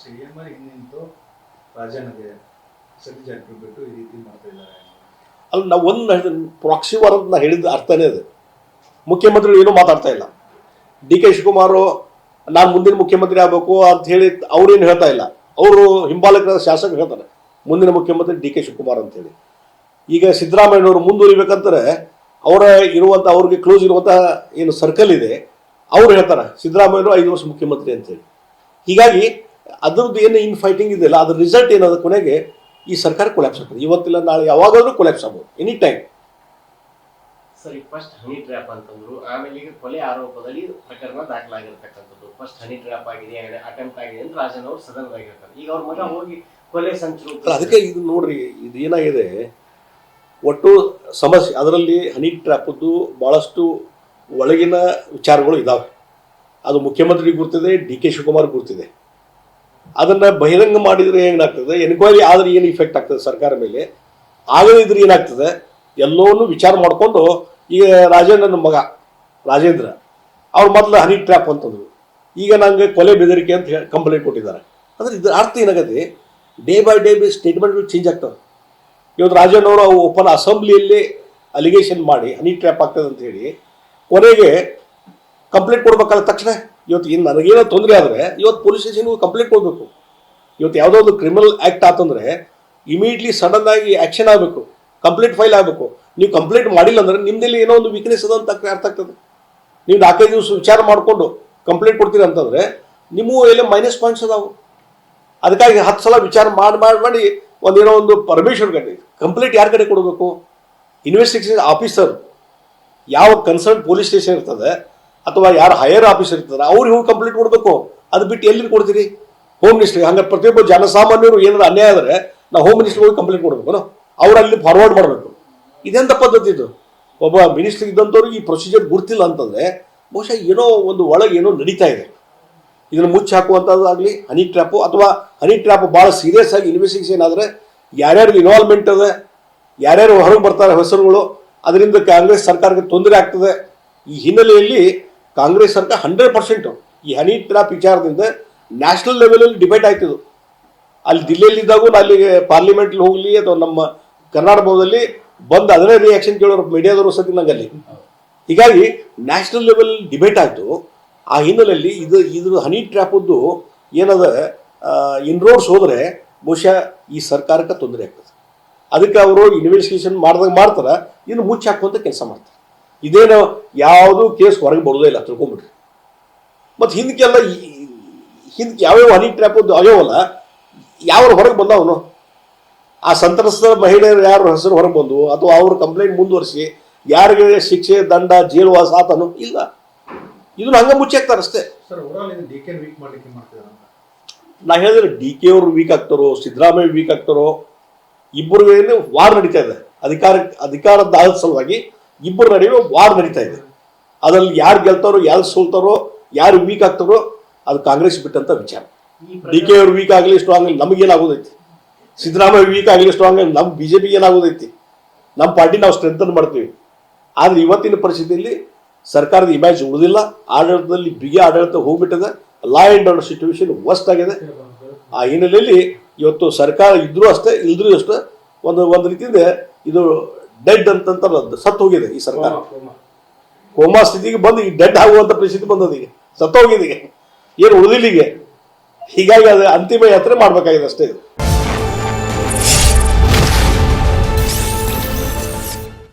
CM ಹಿಂಗೆ ನಿಂತು ರಾಜನಿಗೆ ಜಾರಕಿಹೊಳಿ ಬಿಟ್ಟು ಈ ರೀತಿ ಮಾಡ್ತಾ ಇದ್ದಾರೆ ಅಲ್ಲಿ, ನಾವು ಒಂದು ಪ್ರಾಕ್ಸಿ ವಾರ್ ಅಂತ ನಾ ಹೇಳಿದ ಅರ್ಥನೇ ಅದು. ಮುಖ್ಯಮಂತ್ರಿಗಳು ಏನೂ ಮಾತಾಡ್ತಾ ಇಲ್ಲ. ಡಿ ಕೆ ಶಿವಕುಮಾರ್, ನಾನು ಮುಂದಿನ ಮುಖ್ಯಮಂತ್ರಿ ಆಗಬೇಕು ಅಂತ ಹೇಳಿ ಅವ್ರೇನು ಹೇಳ್ತಾ ಇಲ್ಲ. ಅವರು ಹಿಂಬಾಲಕರ ಶಾಸಕರು ಹೇಳ್ತಾರೆ. ಮುಂದಿನ ಮುಖ್ಯಮಂತ್ರಿ ಡಿ ಕೆ ಶಿವಕುಮಾರ್ ಅಂತೇಳಿ ಈಗ ಸಿದ್ದರಾಮಯ್ಯನವರು ಮುಂದುವರಿಬೇಕಂತಾರೆ ಅವರ ಇರುವಂಥ ಅವ್ರಿಗೆ ಕ್ಲೋಸ್ ಇರುವಂಥ ಏನು ಸರ್ಕಲ್ ಇದೆ, ಅವ್ರು ಹೇಳ್ತಾರೆ, ಸಿದ್ದರಾಮಯ್ಯನವರು ಐದು ವರ್ಷ ಮುಖ್ಯಮಂತ್ರಿ ಅಂತೇಳಿ ಹೀಗಾಗಿ ಅದ್ರದ್ದು ಏನು ಇನ್ ಫೈಟಿಂಗ್ ಇದೆಯಲ್ಲ ಅದ್ರ ರಿಸಲ್ಟ್ ಏನದ ಕೊನೆಗೆ ಈ ಸರ್ಕಾರ ಕೊಲ್ಯಾಪ್ಸ್ ಆಗ್ತದೆ. ಇವತ್ತಿಲ್ಲ ನಾಳೆ ಯಾವಾಗಾದ್ರೂ ಕೊಲ್ಯಾಪ್ಸ್ ಆಗ್ಬೋದು. ಎನಿ ಟೈಮ್ ಸರಿ ಫಸ್ಟ್ ಹನಿ ಟ್ರ್ಯಾಪ್ ಅಂತಂದ್ರು ಆಮೇಲೆ ಈಗ ಕೊಲೆ ಆರೋಪದಲ್ಲಿ ಪ್ರಕರಣ ದಾಖಲಾಗಿರ್ತಕ್ಕಂಥದ್ದು. ಫಸ್ಟ್ ಹನಿ ಟ್ರ್ಯಾಪ್ ಆಗಿದೆ ಅಟೆಂಪ್ಟ್ ಆಗಿದೆ ಅಂತ ರಾಜನ್ ಅವರು ಸದನದಾಗಿರ್ತಾರೆ. ಈಗ ಅವ್ರ ಮಗ ಹೋಗಿ ಕೊಲೆ ಸಂಚು ಅದಕ್ಕೆ ಇದು ನೋಡ್ರಿ ಇದು ಏನಾಗಿದೆ? ಒಟ್ಟು ಸಮಸ್ಯೆ ಅದರಲ್ಲಿ ಹನಿ ಟ್ರ್ಯಾಪದ್ದು ಭಾಳಷ್ಟು ಒಳಗಿನ ವಿಚಾರಗಳು ಇದ್ದಾವೆ ಅದು ಮುಖ್ಯಮಂತ್ರಿ ಗುರ್ತಿದೆ ಡಿ ಕೆ ಶಿವಕುಮಾರ್ ಗುರ್ತಿದೆ. ಅದನ್ನು ಬಹಿರಂಗ ಮಾಡಿದರೆ ಏನಾಗ್ತದೆ? ಎನ್ಕ್ವೈರಿ ಆದರೆ ಏನು ಇಫೆಕ್ಟ್ ಆಗ್ತದೆ ಸರ್ಕಾರ ಮೇಲೆ? ಆಗದಿದ್ರೆ ಏನಾಗ್ತದೆ? ಎಲ್ಲವನ್ನೂ ವಿಚಾರ ಮಾಡಿಕೊಂಡು, ಈಗ ರಾಜೇಂದ್ರನ ಮಗ, ರಾಜೇಂದ್ರ, ಅವ್ರು ಮೊದಲು ಹನಿ ಟ್ರ್ಯಾಪ್ ಅಂತಂದ್ರು. ಈಗ ನಂಗೆ ಕೊಲೆ ಬೆದರಿಕೆ ಅಂತ ಹೇಳಿ ಕಂಪ್ಲೇಂಟ್ ಕೊಟ್ಟಿದ್ದಾರೆ. ಅಂದ್ರೆ ಇದ್ರ ಅರ್ಥ ಏನಾಗುತ್ತೆ? ಡೇ ಬೈ ಡೇ ಸ್ಟೇಟ್‌ಮೆಂಟ್ ಸ್ಟೇಟ್ಮೆಂಟ್ಗಳು ಚೇಂಜ್ ಆಗ್ತವೆ. ಇವತ್ತು ರಾಜೇಂದ್ರ ಅವರು ಓಪನ್ ಅಸೆಂಬ್ಲಿಯಲ್ಲಿ ಅಲಿಗೇಷನ್ ಮಾಡಿ, ಹನಿ ಟ್ರ್ಯಾಪ್ ಆಗ್ತದೆ ಅಂತ ಹೇಳಿ, ಕೊನೆಗೆ ಕಂಪ್ಲೇಂಟ್ ಕೊಡ್ಬೇಕಾದ ತಕ್ಷಣ ಇವತ್ತು ಇನ್ನು ನನಗೇನೋ ತೊಂದರೆ ಆದರೆ ಇವತ್ತು ಪೊಲೀಸ್ ಸ್ಟೇಷನ್ಗೂ ಕಂಪ್ಲೇಂಟ್ ಕೊಡಬೇಕು. ಇವತ್ತು ಯಾವುದೋ ಒಂದು ಕ್ರಿಮಿನಲ್ ಆ್ಯಕ್ಟ್ ಆತಂದ್ರೆ ಇಮಿಡಿಯೇಟ್ಲಿ ಸಡನ್ ಆಗಿ ಆ್ಯಕ್ಷನ್ ಆಗಬೇಕು. ಕಂಪ್ಲೇಂಟ್ ಫೈಲ್ ಆಗಬೇಕು. ನೀವು ಕಂಪ್ಲೇಂಟ್ ಮಾಡಿಲ್ಲ ಅಂದ್ರೆ ನಿಮ್ಮದಲ್ಲಿ ಏನೋ ಒಂದು ವೀಕ್ನೆಸ್ ಅದ ಅಂತ ಅರ್ಥ ಆಗ್ತದೆ. ನೀವು ನಾಲ್ಕೈದು ದಿವಸ ವಿಚಾರ ಮಾಡಿಕೊಂಡು ಕಂಪ್ಲೇಂಟ್ ಕೊಡ್ತೀರಿ ಅಂತಂದರೆ ನಿಮ್ಮ ಎಲ್ಲ ಮೈನಸ್ ಪಾಯಿಂಟ್ಸ್ ಅದಾವು. ಅದಕ್ಕಾಗಿ ಹತ್ತು ಸಲ ವಿಚಾರ ಮಾಡಿ ಮಾಡಿ ಮಾಡಿ ಒಂದೇನೋ ಒಂದು ಪರ್ಮಿಷನ್ ಕಡೆ ಕಂಪ್ಲೇಂಟ್ ಯಾರ ಕಡೆ ಕೊಡಬೇಕು? ಇನ್ವೆಸ್ಟಿಗೇಷನ್ ಆಫೀಸರ್ ಯಾವ ಕನ್ಸರ್ನ್ ಪೊಲೀಸ್ ಸ್ಟೇಷನ್ ಇರ್ತದೆ? ಅಥವಾ ಯಾರು ಹೈಯರ್ ಆಫೀಸರ್ ಇರ್ತಾರೆ, ಅವ್ರಿಗೆ ಹೋಗಿ ಕಂಪ್ಲೇಂಟ್ ಕೊಡಬೇಕು. ಅದು ಬಿಟ್ಟು ಎಲ್ಲಿ ಕೊಡ್ತೀರಿ? ಹೋಮ್ ಮಿನಿಸ್ಟ್ರಿ ಹಂಗೆ ಪ್ರತಿಯೊಬ್ಬ ಜನಸಾಮಾನ್ಯರು ಏನಾದ್ರು ಅನ್ಯಾಯ ಆದರೆ ನಾವು ಹೋಮ್ ಮಿನಿಸ್ಟ್ರಿಗೆ ಹೋಗಿ ಕಂಪ್ಲೇಂಟ್ ಕೊಡಬೇಕು ಅವ್ರು ಅಲ್ಲಿ ಫಾರ್ವರ್ಡ್ ಮಾಡಬೇಕು. ಇದೆಂಥ ಪದ್ಧತಿ ಇದು? ಒಬ್ಬ ಮಿನಿಸ್ಟ್ರಿ ಇದ್ದಂಥವ್ರಿಗೆ ಈ ಪ್ರೊಸೀಜರ್ ಗುರ್ತಿಲ್ಲ ಅಂತಂದ್ರೆ ಬಹುಶಃ ಏನೋ ಒಂದು ಒಳಗೆ ಏನೋ ನಡೀತಾ ಇದೆ. ಇದನ್ನು ಮುಚ್ಚಿ ಹಾಕುವಂಥದ್ದಾಗಲಿ ಹನಿ ಟ್ರ್ಯಾಪು ಅಥವಾ ಹನಿ ಟ್ರ್ಯಾಪ್ ಭಾಳ ಸೀರಿಯಸ್ ಆಗಿ ಇನ್ವೆಸ್ಟಿಗೇಷನ್ ಆದರೆ ಯಾರ್ಯಾರಿಗೆ ಇನ್ವಾಲ್ವ್ಮೆಂಟ್ ಅದ ಯಾರ್ಯಾರು ಹೊರಗೆ ಬರ್ತಾರೆ ಹೆಸರುಗಳು, ಅದರಿಂದ ಕಾಂಗ್ರೆಸ್ ಸರ್ಕಾರಕ್ಕೆ ತೊಂದರೆ ಆಗ್ತದೆ. ಈ ಹಿನ್ನೆಲೆಯಲ್ಲಿ ಕಾಂಗ್ರೆಸ್ ಅಂತ ಹಂಡ್ರೆಡ್ ಪರ್ಸೆಂಟು ಈ ಹನಿ ಟ್ರಾಪ್ ವಿಚಾರದಿಂದ ನ್ಯಾಷನಲ್ ಲೆವೆಲಲ್ಲಿ ಡಿಬೇಟ್ ಆಯ್ತಿದ್ದು ಅಲ್ಲಿ ದಿಲ್ಲಿಯಲ್ಲಿದ್ದಾಗೂ ಅಲ್ಲಿ ಪಾರ್ಲಿಮೆಂಟ್ಲಿ ಹೋಗಲಿ ಅಥವಾ ನಮ್ಮ ಕರ್ನಾಟಕದಲ್ಲಿ ಬಂದು ಅದನ್ನೇ ರಿಯಾಕ್ಷನ್ ಕೇಳೋರು ಮೀಡಿಯಾದವರು ಸತಿ ನಂಗೆ ಅಲ್ಲಿ. ಹೀಗಾಗಿ ನ್ಯಾಷನಲ್ ಲೆವೆಲ್ ಡಿಬೇಟ್ ಆಯಿತು. ಆ ಹಿನ್ನೆಲೆಯಲ್ಲಿ ಇದು ಇದ್ರ ಹನಿ ಟ್ರ್ಯಾಪದ್ದು ಏನದ ಇನ್ರೋಡ್ಸ್ ಹೋದರೆ ಬಹುಶಃ ಈ ಸರ್ಕಾರಕ್ಕೆ ತೊಂದರೆ ಆಗ್ತದೆ. ಅದಕ್ಕೆ ಅವರು ಇನ್ವೆಸ್ಟಿಗೇಷನ್ ಮಾಡಿದಾಗ ಮಾಡ್ತಾರೆ, ಇನ್ನು ಮುಚ್ಚಿ ಹಾಕುವಂಥ ಕೆಲಸ ಮಾಡ್ತಾರೆ. ಇದೇನು ಯಾವುದು ಕೇಸ್ ಹೊರಗೆ ಬರೋದೇ ಇಲ್ಲ ತಿಳ್ಕೊಂಬಿಟ್ರಿ. ಮತ್ತು ಹಿಂದಕ್ಕೆಲ್ಲ ಹಿಂದಕ್ಕೆ ಯಾವ್ಯಾವ ಹನಿ ಟ್ರ್ಯಾಪದ್ದು ಆಗ್ಯಾವಲ್ಲ ಯಾವ ಹೊರಗೆ ಬಂದವನು? ಆ ಸಂತ್ರಸ್ತ ಮಹಿಳೆಯರು ಯಾರು ಹೆಸರು ಹೊರಗೆ ಬಂದು ಅಥವಾ ಅವ್ರ ಕಂಪ್ಲೇಂಟ್ ಮುಂದುವರಿಸಿ ಯಾರಿಗೆ ಶಿಕ್ಷೆ ದಂಡ ಜೈಲುವಾಸ ಆತನು? ಇಲ್ಲ. ಇದನ್ನ ಹಂಗೆ ಮುಚ್ಚಾಕ್ತಾರೆ ಅಷ್ಟೇ. ಮಾಡ್ಲಿಕ್ಕೆ ಮಾಡ್ತಿದ್ದಾರೆ ಅಂತ? ನಾ ಹೇಳಿದ್ರೆ ಡಿ ಕೆ ಅವರು ವೀಕ್ ಆಗ್ತಾರೋ ಸಿದ್ದರಾಮಯ್ಯ ವೀಕ್ ಆಗ್ತಾರೋ ಇಬ್ಬರಿಗೆ ವಾರ್ ನಡೀತಾ ಇದೆ ಅಧಿಕಾರ ಅಧಿಕಾರದ ಆದ ಸಲುವಾಗಿ ಇಬ್ಬರ ನಡುವೆ ವಾರ್ ನಡೀತಾ ಇದೆ. ಅದ್ರಲ್ಲಿ ಯಾರು ಗೆಲ್ತಾರೋ ಯಾರು ಸೋಲ್ತಾರೋ ಯಾರು ವೀಕ್ ಆಗ್ತಾರೋ ಅದು ಕಾಂಗ್ರೆಸ್ ಬಿಟ್ಟಂತ ವಿಚಾರ. ಡಿ ಕೆ ಅವ್ರು ವೀಕ್ ಆಗಲಿ ಸ್ಟ್ರಾಂಗ್ ಆಗಲಿ ನಮಗೇನಾಗೋದೈತಿ ಸಿದ್ದರಾಮಯ್ಯ ವೀಕ್ ಆಗಲಿ ಸ್ಟ್ರಾಂಗ್ ಆಗಲಿ ನಮ್ಮ ಬಿ ಜೆ ಪಿ ಏನಾಗೋದೈತಿ? ನಮ್ಮ ಪಾರ್ಟಿ ನಾವು ಸ್ಟ್ರೆಂಥನ್ ಮಾಡ್ತೀವಿ. ಆದರೆ ಇವತ್ತಿನ ಪರಿಸ್ಥಿತಿಯಲ್ಲಿ ಸರ್ಕಾರದ ಇಮೇಜ್ ಉಳಿದಿಲ್ಲ. ಆಡಳಿತದಲ್ಲಿ ಬಿಗಿ ಆಡಳಿತ ಹೋಗ್ಬಿಟ್ಟಿದೆ. Law and order situation worst ಆಗಿದೆ. ಆ ಹಿನ್ನೆಲೆಯಲ್ಲಿ ಇವತ್ತು ಸರ್ಕಾರ ಇದ್ರೂ ಅಷ್ಟೇ ಇಲ್ದ್ರೂ ಅಷ್ಟೇ ಒಂದು ಒಂದು ರೀತಿಯಿಂದ ಇದು ಡೆಡ್ ಅಂತಂತ ಸತ್ತು ಹೋಗಿದೆ ಈ ಸರ್ಕಾರ. ಕೋಮಾ ಸ್ಥಿತಿಗೆ ಬಂದು ಈ ಡೆಡ್ ಆಗುವಂತ ಪರಿಸ್ಥಿತಿ ಬಂದದ ಈಗ. ಸತ್ತೋಗಿದೆ ಈಗ. ಏನು ಉಳಿದಿಲ್ಲ ಈಗ. ಹೀಗಾಗಿ ಅದು ಅಂತಿಮ ಯಾತ್ರೆ ಮಾಡ್ಬೇಕಾಗಿದೆ ಅಷ್ಟೇ.